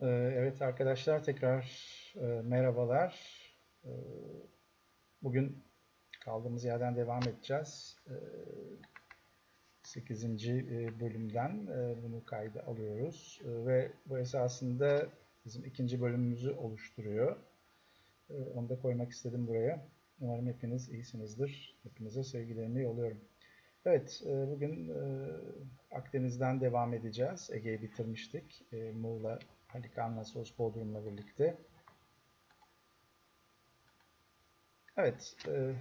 Ee, Evet arkadaşlar tekrar e, merhabalar. Ee, Bugün kaldığımız yerden devam edeceğiz. Ee, 8. e, bölümden e, bunu kayda alıyoruz. Ee, Ve bu esasında bizim ikinci bölümümüzü oluşturuyor. Ee, Onu da koymak istedim buraya. Umarım hepiniz iyisinizdir. Hepinize sevgilerimi yolluyorum. Evet, bugün Akdeniz'den devam edeceğiz. Ege'yi bitirmiştik. Muğla, Halikarna, Sos, Bodrum'la birlikte. Evet, e,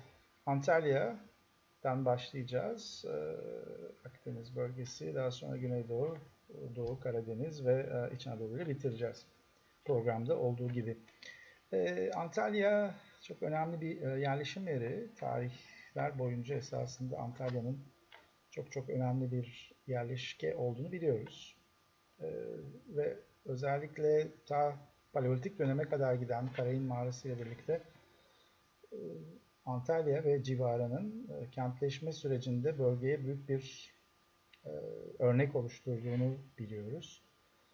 Antalya'dan başlayacağız. E, Akdeniz bölgesi, daha sonra Güneydoğu, Doğu Karadeniz ve e, İç Anadolu'yu bitireceğiz. Programda olduğu gibi. E, Antalya çok önemli bir e, yerleşim yeri. Tarihler boyunca esasında Antalya'nın çok çok önemli bir yerleşke olduğunu biliyoruz. E, ve özellikle ta Paleolitik döneme kadar giden Karayın Mağarası ile birlikte e, Antalya ve civarının e, kentleşme sürecinde bölgeye büyük bir e, örnek oluşturduğunu biliyoruz.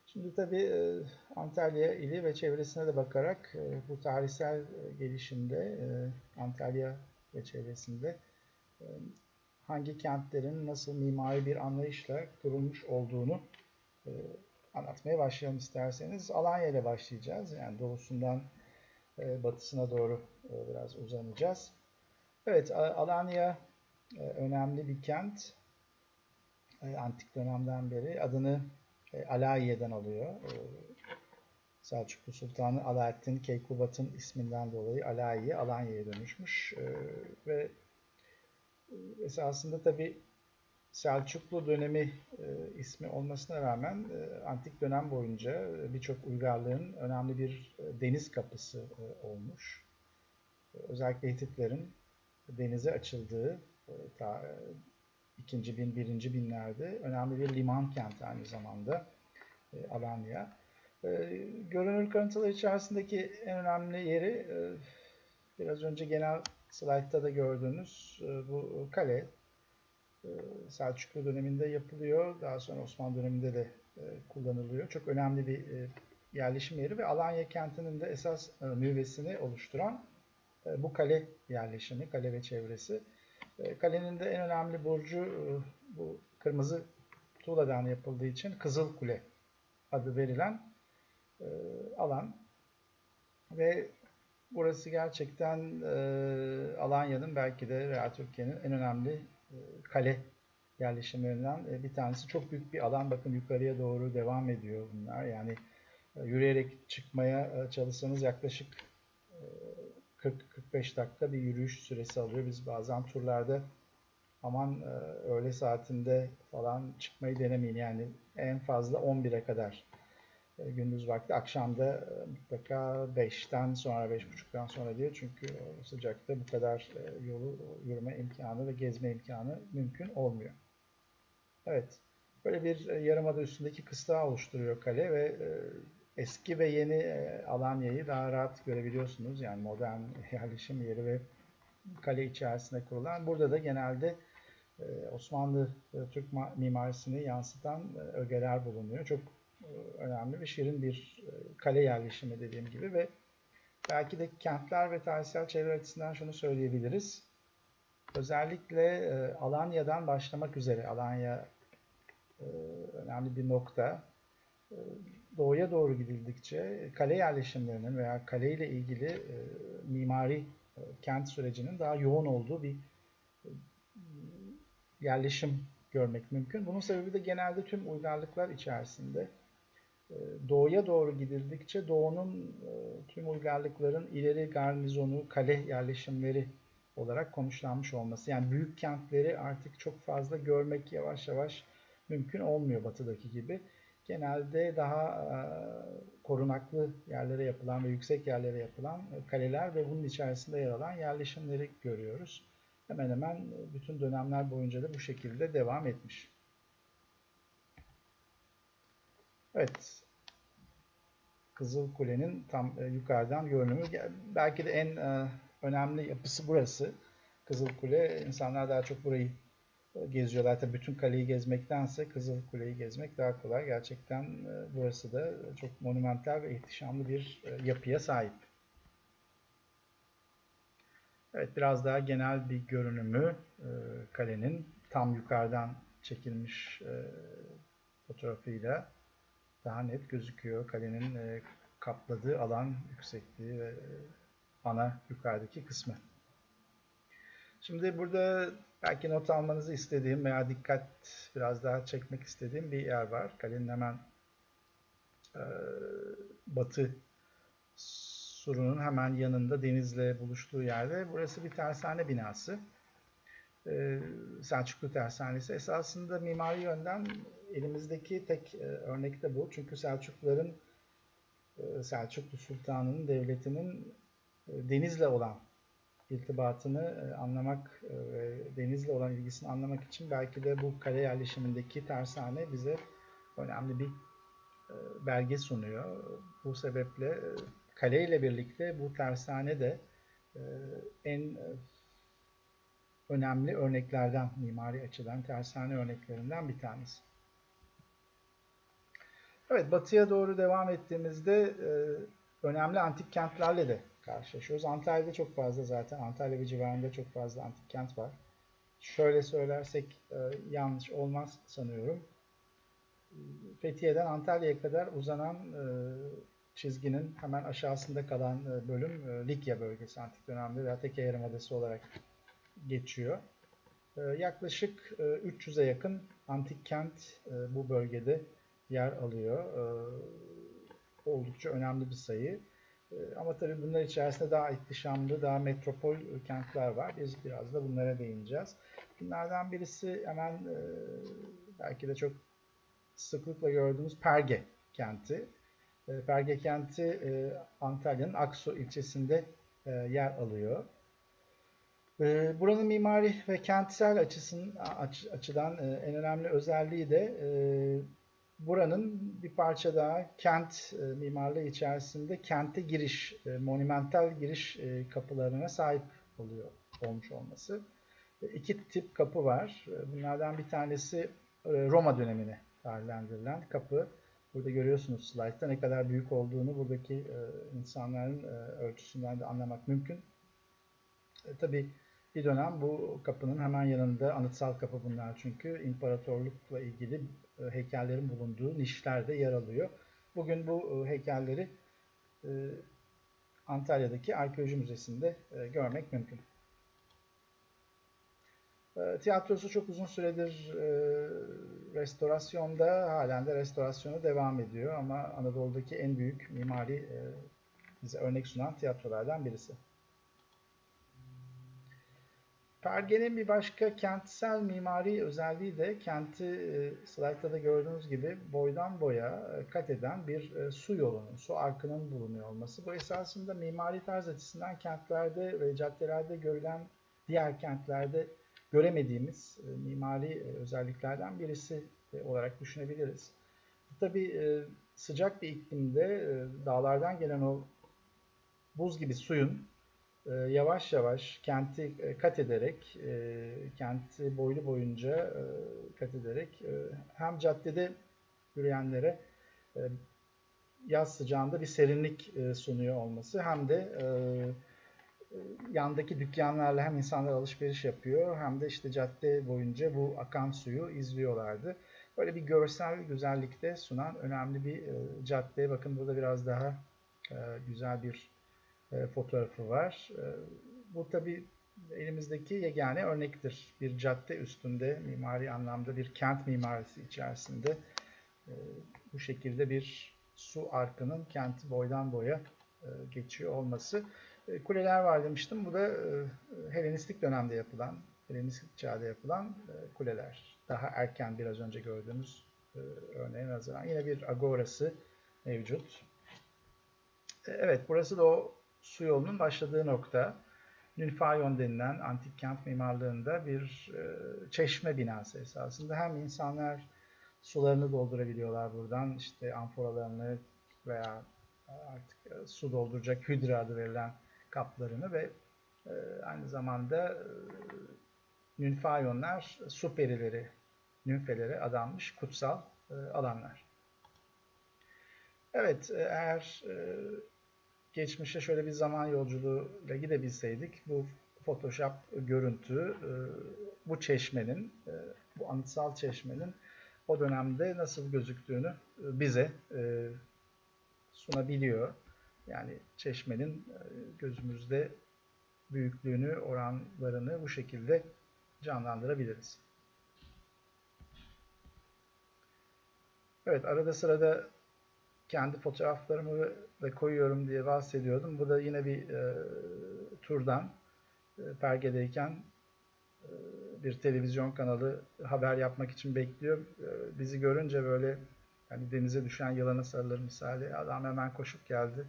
Şimdi tabii Antalya ili ve çevresine de bakarak bu tarihsel gelişimde Antalya ve çevresinde hangi kentlerin nasıl mimari bir anlayışla kurulmuş olduğunu anlatmaya başlayalım isterseniz. Alanya ile başlayacağız. Yani doğusundan e, batısına doğru e, biraz uzanacağız. Evet, Alanya e, önemli bir kent. Antik dönemden beri adını Alayiye'den alıyor. Selçuklu Sultanı Alaaddin Keykubat'ın isminden dolayı Alayiye, Alanya'ya dönüşmüş. Ve esasında tabi Selçuklu dönemi e, ismi olmasına rağmen e, antik dönem boyunca e, birçok uygarlığın önemli bir e, deniz kapısı e, olmuş. E, özellikle Hititlerin denize açıldığı e, ta, e, ikinci bin, birinci binlerde önemli bir liman kenti aynı zamanda e, Alanya. E, görünür kanıtlar içerisindeki en önemli yeri e, biraz önce genel slaytta da gördüğünüz e, bu kale. E, Selçuklu döneminde yapılıyor. Daha sonra Osmanlı döneminde de e, kullanılıyor. Çok önemli bir e, yerleşim yeri ve Alanya kentinin de esas nüvesini oluşturan bu kale yerleşimi, kale ve çevresi. Kalenin de en önemli burcu bu kırmızı tuğladan yapıldığı için Kızıl Kule adı verilen alan ve burası gerçekten Alanya'nın belki de veya Türkiye'nin en önemli kale yerleşimlerinden e, bir tanesi. Çok büyük bir alan. Bakın yukarıya doğru devam ediyor bunlar. Yani e, yürüyerek çıkmaya e, çalışsanız yaklaşık e, 40-45 dakika bir yürüyüş süresi alıyor. Biz bazen turlarda aman e, öğle saatinde falan çıkmayı denemeyin. Yani en fazla 11'e kadar e, gündüz vakti. Akşamda e, mutlaka 5'ten sonra, 5.30'dan sonra diye. Çünkü sıcakta bu kadar e, yolu yürüme imkanı ve gezme imkanı mümkün olmuyor. Evet. Böyle bir e, yarımada üstündeki kısra oluşturuyor kale ve e, eski ve yeni e, Alanya'yı daha rahat görebiliyorsunuz. Yani modern yerleşim yeri ve kale içerisinde kurulan. Burada da genelde e, Osmanlı e, Türk ma- mimarisini yansıtan e, ögeler bulunuyor. Çok e, önemli ve şirin bir e, kale yerleşimi dediğim gibi ve belki de kentler ve tarihsel çevre açısından şunu söyleyebiliriz. Özellikle e, Alanya'dan başlamak üzere Alanya e, önemli bir nokta. E, Doğuya doğru gidildikçe kale yerleşimlerinin veya kale ile ilgili e, mimari e, kent sürecinin daha yoğun olduğu bir e, yerleşim görmek mümkün. Bunun sebebi de genelde tüm uygarlıklar içerisinde e, doğuya doğru gidildikçe doğunun e, tüm uygarlıkların ileri garnizonu, kale yerleşimleri olarak konuşlanmış olması. Yani büyük kentleri artık çok fazla görmek yavaş yavaş mümkün olmuyor batıdaki gibi. Genelde daha e, korunaklı yerlere yapılan ve yüksek yerlere yapılan e, kaleler ve bunun içerisinde yer alan yerleşimleri görüyoruz. Hemen hemen bütün dönemler boyunca da bu şekilde devam etmiş. Evet. Kızıl Kule'nin tam e, yukarıdan görünümü. Belki de en e, önemli yapısı burası. Kızıl Kule. İnsanlar daha çok burayı geziyorlar. Tabii bütün kaleyi gezmektense Kızıl Kule'yi gezmek daha kolay. Gerçekten e, burası da çok monumental ve ihtişamlı bir e, yapıya sahip. Evet biraz daha genel bir görünümü e, kalenin tam yukarıdan çekilmiş fotoğrafıyla daha net gözüküyor. Kalenin kapladığı alan yüksekliği ve ana yukarıdaki kısmı. Şimdi burada belki not almanızı istediğim veya dikkat biraz daha çekmek istediğim bir yer var. Kalenin hemen e, batı surunun hemen yanında denizle buluştuğu yerde. Burası bir tersane binası. E, Selçuklu tersanesi. Esasında mimari yönden elimizdeki tek e, örnek de bu. Çünkü Selçukluların e, Selçuklu Sultanı'nın devletinin denizle olan irtibatını anlamak ve denizle olan ilgisini anlamak için belki de bu kale yerleşimindeki tersane bize önemli bir belge sunuyor. Bu sebeple kale ile birlikte bu tersane de en önemli örneklerden, mimari açıdan tersane örneklerinden bir tanesi. Evet, batıya doğru devam ettiğimizde önemli antik kentlerle de karşılaşıyoruz. Antalya'da çok fazla zaten, Antalya ve civarında çok fazla antik kent var. Şöyle söylersek e, yanlış olmaz sanıyorum. Fethiye'den Antalya'ya kadar uzanan e, çizginin hemen aşağısında kalan e, bölüm e, Likya bölgesi antik dönemde veya Teke Yarımadası olarak geçiyor. E, yaklaşık e, 300'e yakın antik kent e, bu bölgede yer alıyor. E, oldukça önemli bir sayı. Ee, ama tabii bunlar içerisinde daha ihtişamlı, daha metropol kentler var. Biz biraz da bunlara değineceğiz. Bunlardan birisi hemen e, belki de çok sıklıkla gördüğümüz Perge kenti. Perge kenti e, Antalya'nın Aksu ilçesinde yer alıyor. Buranın mimari ve kentsel açıdan en önemli özelliği de buranın bir parça daha kent e, mimarlığı içerisinde kente giriş, e, monumental giriş e, kapılarına sahip oluyor olmuş olması. E, iki tip kapı var. E, bunlardan bir tanesi e, Roma dönemine tarihlendirilen kapı. Burada görüyorsunuz slaytta ne kadar büyük olduğunu buradaki e, insanların e, ölçüsünden de anlamak mümkün. E, tabii bir dönem bu kapının hemen yanında anıtsal kapı bunlar çünkü imparatorlukla ilgili e, heykellerin bulunduğu nişlerde yer alıyor. Bugün bu e, heykelleri e, Antalya'daki Arkeoloji Müzesi'nde görmek mümkün. Tiyatrosu çok uzun süredir restorasyonda, halen de restorasyonu devam ediyor ama Anadolu'daki en büyük mimari bize örnek sunan tiyatrolardan birisi. Perge'nin bir başka kentsel mimari özelliği de kenti e, slaytta da gördüğünüz gibi boydan boya e, kat eden bir e, su yolunun, su arkının bulunuyor olması. Bu esasında mimari tarz açısından kentlerde ve caddelerde görülen diğer kentlerde göremediğimiz e, mimari e, özelliklerden birisi e, olarak düşünebiliriz. Tabii e, sıcak bir iklimde e, dağlardan gelen o buz gibi suyun yavaş yavaş kenti e, kat ederek, e, kenti boylu boyunca e, kat ederek hem caddede yürüyenlere yaz sıcağında bir serinlik sunuyor olması hem de yandaki dükkanlarla hem insanlar alışveriş yapıyor hem de işte cadde boyunca bu akan suyu izliyorlardı. Böyle bir görsel güzellikte sunan önemli bir cadde. Bakın burada biraz daha güzel bir e, fotoğrafı var. E, bu tabi elimizdeki yegane örnektir. Bir cadde üstünde mimari anlamda bir kent mimarisi içerisinde e, bu şekilde bir su arkının kenti boydan boya geçiyor olması. Kuleler var demiştim. Bu da Helenistik dönemde yapılan, Helenistik çağda yapılan kuleler. Daha erken biraz önce gördüğümüz örneğe nazaran. Yine bir agorası mevcut. Evet, burası da o su yolunun başladığı nokta. Nünfayon denilen antik kent mimarlığında bir e, çeşme binası esasında. Hem insanlar sularını doldurabiliyorlar buradan, işte amforalarını veya artık e, su dolduracak hüdra adı verilen kaplarını ve e, aynı zamanda e, nünfayonlar su perileri, nünfelere adanmış kutsal e, alanlar. Evet, e, eğer e, geçmişe şöyle bir zaman yolculuğuyla gidebilseydik bu Photoshop görüntü e, bu çeşmenin, e, bu anıtsal çeşmenin o dönemde nasıl gözüktüğünü e, bize sunabiliyor. Yani çeşmenin gözümüzde büyüklüğünü, oranlarını bu şekilde canlandırabiliriz. Evet, arada sırada kendi fotoğraflarımı da koyuyorum diye bahsediyordum. Bu da yine bir e, turdan e, Perge'deyken e, bir televizyon kanalı haber yapmak için bekliyor. E, bizi görünce böyle yani denize düşen yılana sarılır misali. Adam hemen koşup geldi.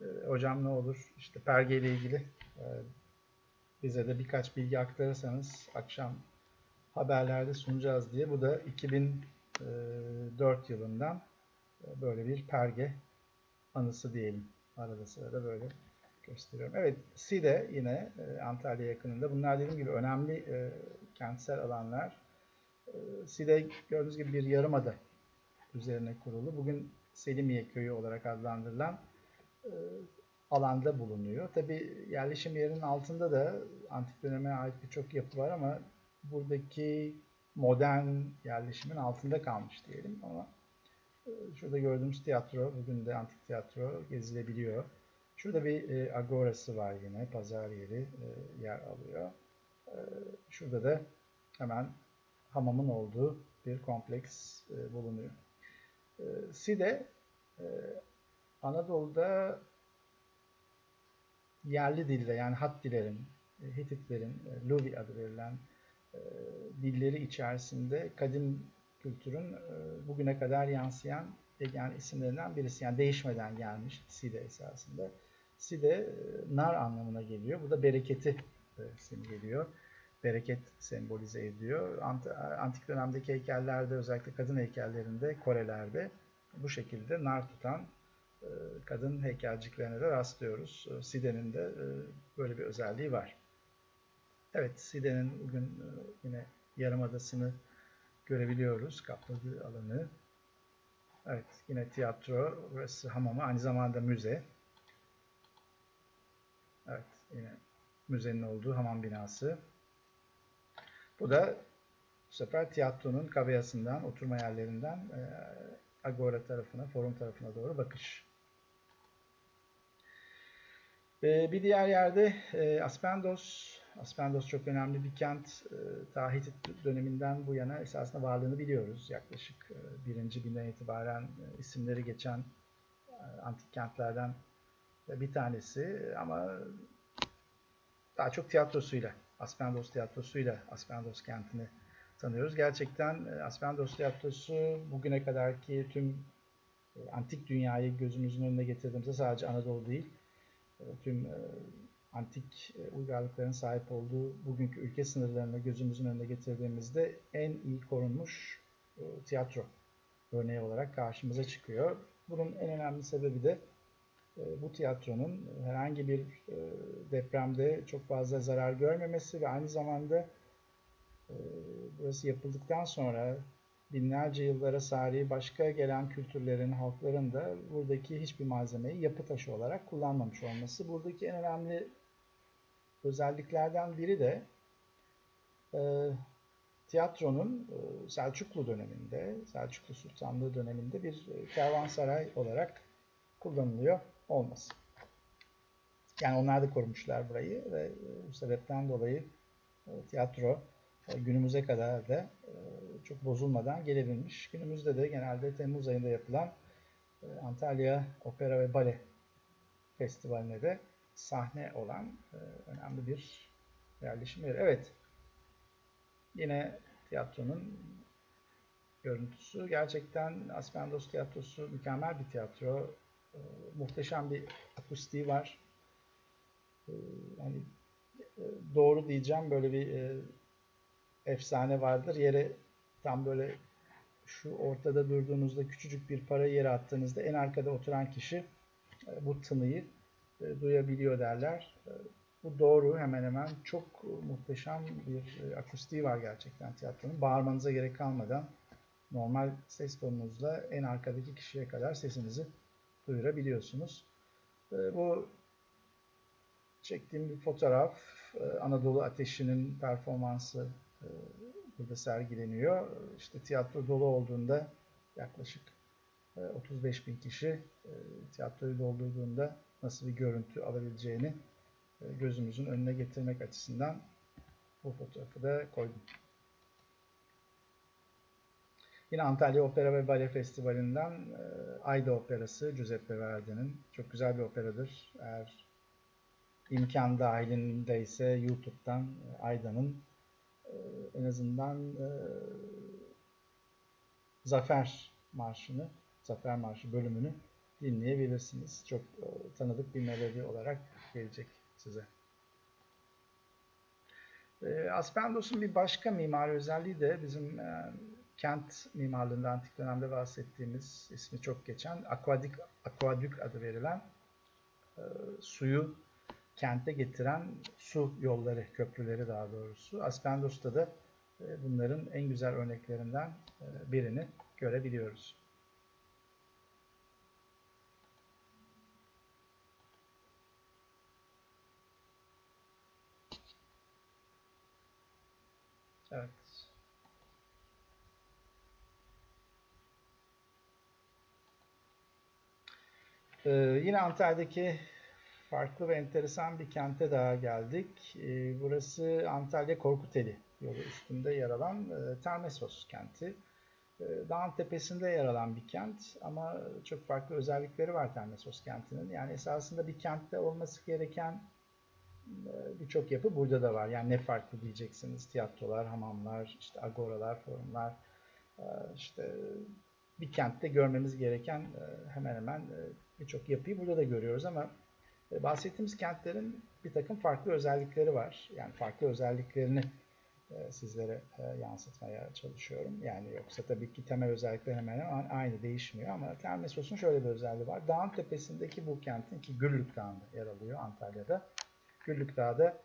E, hocam ne olur işte Perge ile ilgili e, bize de birkaç bilgi aktarırsanız akşam haberlerde sunacağız diye. Bu da 2004 yılından böyle bir perge anısı diyelim. Arada sırada böyle gösteriyorum. Evet, Side yine e, Antalya yakınında. Bunlar dediğim gibi önemli e, kentsel alanlar. E, Side gördüğünüz gibi bir yarımada üzerine kurulu. Bugün Selimiye Köyü olarak adlandırılan e, alanda bulunuyor. Tabi yerleşim yerinin altında da antik döneme ait birçok yapı var ama buradaki modern yerleşimin altında kalmış diyelim ama e, şurada gördüğümüz tiyatro, bugün de antik tiyatro gezilebiliyor. Şurada bir e, agorası var yine, pazar yeri e, yer alıyor. E, şurada da hemen hamamın olduğu bir kompleks e, bulunuyor. E, Side, e, Anadolu'da yerli dilde yani Hattilerin, e, Hititlerin, e, Luvi adı verilen e, dilleri içerisinde kadim kültürün e, bugüne kadar yansıyan yani isimlerinden birisi. Yani değişmeden gelmiş Side esasında. Side e, nar anlamına geliyor. Bu da bereketi e, simgeliyor. Bereket sembolize ediyor. Antik dönemdeki heykellerde özellikle kadın heykellerinde Korelerde bu şekilde nar tutan kadın heykelciklerine de rastlıyoruz. Side'nin de böyle bir özelliği var. Evet, Side'nin bugün yine Yarımadası'nı görebiliyoruz. Kapladığı alanı. Evet, yine tiyatro, burası hamamı, aynı zamanda müze. Evet, yine müzenin olduğu hamam binası. Bu da bu sefer tiyatronun kabeyasından, oturma yerlerinden e, Agora tarafına, forum tarafına doğru bakış. E, bir diğer yerde e, Aspendos. Aspendos çok önemli bir kent. E, Tahit döneminden bu yana esasında varlığını biliyoruz. Yaklaşık e, birinci binden itibaren e, isimleri geçen e, antik kentlerden bir tanesi ama daha çok tiyatrosuyla, Aspendos tiyatrosuyla Aspendos kentini tanıyoruz. Gerçekten Aspendos tiyatrosu bugüne kadarki tüm antik dünyayı gözümüzün önüne getirdiğimizde sadece Anadolu değil, tüm antik uygarlıkların sahip olduğu bugünkü ülke sınırlarını gözümüzün önüne getirdiğimizde en iyi korunmuş tiyatro örneği olarak karşımıza çıkıyor. Bunun en önemli sebebi de e, bu tiyatronun herhangi bir e, depremde çok fazla zarar görmemesi ve aynı zamanda e, burası yapıldıktan sonra binlerce yıllara sari başka gelen kültürlerin, halkların da buradaki hiçbir malzemeyi yapı taşı olarak kullanmamış olması. Buradaki en önemli özelliklerden biri de tiyatronun Selçuklu döneminde, Selçuklu Sultanlığı döneminde bir kervansaray olarak kullanılıyor olmasın. Yani onlar da korumuşlar burayı ve e, bu sebepten dolayı e, tiyatro e, günümüze kadar da çok bozulmadan gelebilmiş. Günümüzde de genelde Temmuz ayında yapılan Antalya Opera ve Bale Festivali'ne de sahne olan önemli bir yerleşim yeri. Evet, yine tiyatronun görüntüsü. Gerçekten Aspendos tiyatrosu mükemmel bir tiyatro. E, muhteşem bir akustiği var. E, hani e, doğru diyeceğim böyle bir e, efsane vardır. Yere tam böyle şu ortada durduğunuzda küçücük bir para yere attığınızda en arkada oturan kişi e, bu tınıyı e, duyabiliyor derler. E, Bu doğru hemen hemen çok muhteşem bir e, akustiği var gerçekten tiyatronun. Bağırmanıza gerek kalmadan normal ses tonunuzla en arkadaki kişiye kadar sesinizi duyurabiliyorsunuz. E, bu çektiğim bir fotoğraf. E, Anadolu Ateşi'nin performansı burada sergileniyor. İşte tiyatro dolu olduğunda yaklaşık 35 bin kişi tiyatroyu doldurduğunda nasıl bir görüntü alabileceğini gözümüzün önüne getirmek açısından bu fotoğrafı da koydum. Yine Antalya Opera ve Bale Festivali'nden e, Ayda Operası Giuseppe Verdi'nin çok güzel bir operadır. Eğer imkan dahilinde ise YouTube'dan e, Ayda'nın e, en azından Zafer Marşı'nı, Zafer Marşı bölümünü dinleyebilirsiniz. Çok tanıdık bir melodi olarak gelecek size. Aspendos'un bir başka mimari özelliği de bizim kent mimarlığında antik dönemde bahsettiğimiz ismi çok geçen akvadük, akvadük adı verilen e, suyu kente getiren su yolları, köprüleri daha doğrusu. Aspendos'ta da e, bunların en güzel örneklerinden e, birini görebiliyoruz. Evet. Ee, yine Antalya'daki farklı ve enteresan bir kente daha geldik. Ee, burası Antalya Korkuteli yolu üstünde yer alan e, Termesos kenti. E, dağın tepesinde yer alan bir kent ama çok farklı özellikleri var Termesos kentinin. Yani esasında bir kentte olması gereken birçok yapı burada da var. Yani ne farklı diyeceksiniz? Tiyatrolar, hamamlar, işte agoralar, forumlar, e, işte bir kentte görmemiz gereken e, hemen hemen e, birçok yapıyı burada da görüyoruz ama e, bahsettiğimiz kentlerin bir takım farklı özellikleri var. Yani farklı özelliklerini sizlere yansıtmaya çalışıyorum. Yani yoksa tabii ki temel özellikler hemen hemen aynı değişmiyor ama Termessos'un şöyle bir özelliği var. Dağın tepesindeki bu kentin ki Güllük Dağı'nda yer alıyor Antalya'da. Güllük Dağı'da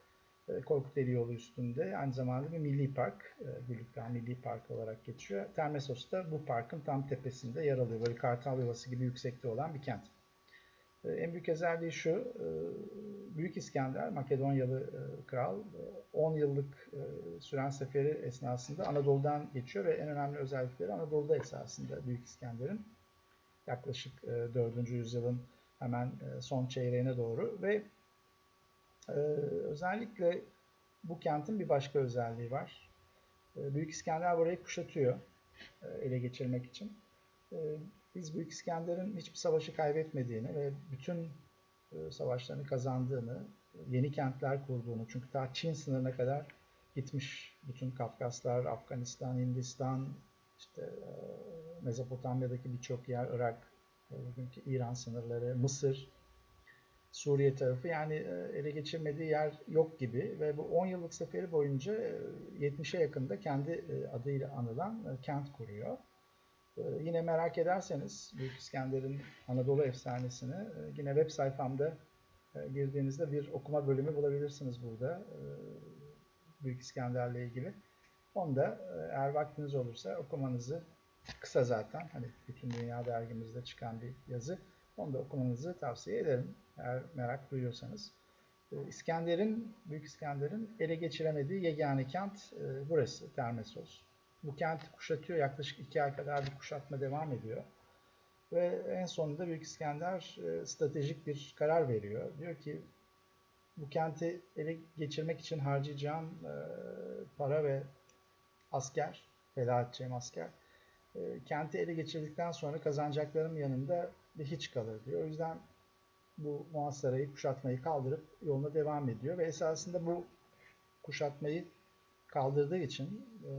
e, Korkuteli yolu üstünde aynı zamanda bir milli park, e, Gülükdağ Milli Park olarak geçiyor. Termesos da bu parkın tam tepesinde yer alıyor. Böyle Kartal Yuvası gibi yüksekte olan bir kent. E, en büyük özelliği şu, Büyük İskender, Makedonyalı kral, 10 yıllık süren seferi esnasında Anadolu'dan geçiyor ve en önemli özellikleri Anadolu'da esasında Büyük İskender'in yaklaşık 4. yüzyılın hemen son çeyreğine doğru ve ee, özellikle bu kentin bir başka özelliği var. Ee, Büyük İskender burayı kuşatıyor e, ele geçirmek için. Ee, biz Büyük İskender'in hiçbir savaşı kaybetmediğini ve bütün e, savaşlarını kazandığını, yeni kentler kurduğunu, çünkü ta Çin sınırına kadar gitmiş bütün Kafkaslar, Afganistan, Hindistan, işte e, Mezopotamya'daki birçok yer, Irak, bugünkü İran sınırları, Mısır, Suriye tarafı yani e, ele geçirmediği yer yok gibi ve bu 10 yıllık seferi boyunca 70'e yakında kendi e, adıyla anılan e, kent kuruyor. Yine merak ederseniz Büyük İskender'in Anadolu efsanesini yine web sayfamda girdiğinizde bir okuma bölümü bulabilirsiniz burada Büyük İskender'le ilgili. Onu da eğer vaktiniz olursa okumanızı kısa zaten hani bütün dünya dergimizde çıkan bir yazı. Onu da okumanızı tavsiye ederim eğer merak duyuyorsanız. Ee, İskender'in, Büyük İskender'in ele geçiremediği yegane kent e, burası, Termesos. Bu kenti kuşatıyor, yaklaşık iki ay kadar bir kuşatma devam ediyor. Ve en sonunda Büyük İskender e, stratejik bir karar veriyor. Diyor ki bu kenti ele geçirmek için harcayacağım e, para ve asker, feda edeceğim asker, kenti ele geçirdikten sonra kazanacaklarım yanında bir hiç kalır diyor. O yüzden bu muhasarayı, kuşatmayı kaldırıp yoluna devam ediyor ve esasında bu kuşatmayı kaldırdığı için e,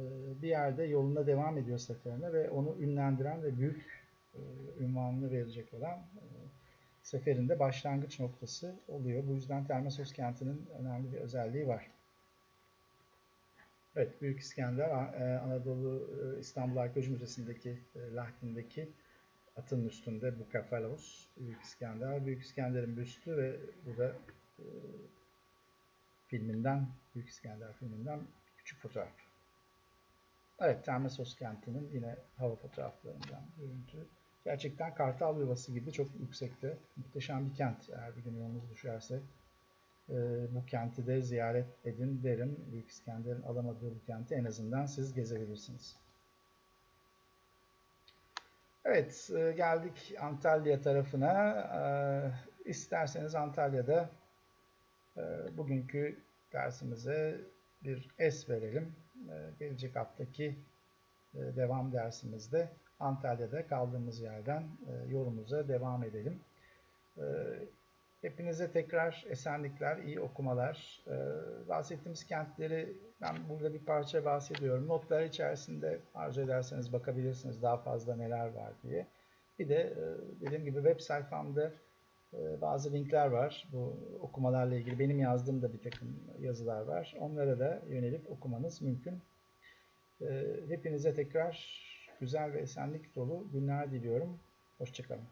bir yerde yoluna devam ediyor seferine ve onu ünlendiren ve büyük e, ünvanını verecek olan e, seferinde başlangıç noktası oluyor. Bu yüzden Termesos kentinin önemli bir özelliği var. Evet, Büyük İskender Anadolu İstanbul Arkeoloji Müzesi'ndeki Lahtin'deki atın üstünde Bukefalos, Büyük İskender. Büyük İskender'in büstü ve burada e, filminden, Büyük İskender filminden küçük fotoğraf. Evet, Termesos kentinin yine hava fotoğraflarından görüntü. Gerçekten Kartal Yuvası gibi çok yüksekte. Muhteşem bir kent eğer bir gün yolunuz düşerse. E, bu kenti de ziyaret edin derim. Büyük İskender'in alamadığı bu kenti en azından siz gezebilirsiniz. Evet, e, geldik Antalya tarafına. E, isterseniz Antalya'da e, bugünkü dersimize bir es verelim. Gelecek haftaki devam dersimizde Antalya'da kaldığımız yerden yolumuza devam edelim. Hepinize tekrar esenlikler, iyi okumalar. Bahsettiğimiz kentleri ben burada bir parça bahsediyorum. Notlar içerisinde arzu ederseniz bakabilirsiniz daha fazla neler var diye. Bir de e, dediğim gibi web sayfamda e, bazı linkler var. Bu okumalarla ilgili benim yazdığım da bir takım yazılar var. Onlara da yönelip okumanız mümkün. E, hepinize tekrar güzel ve esenlik dolu günler diliyorum. Hoşçakalın.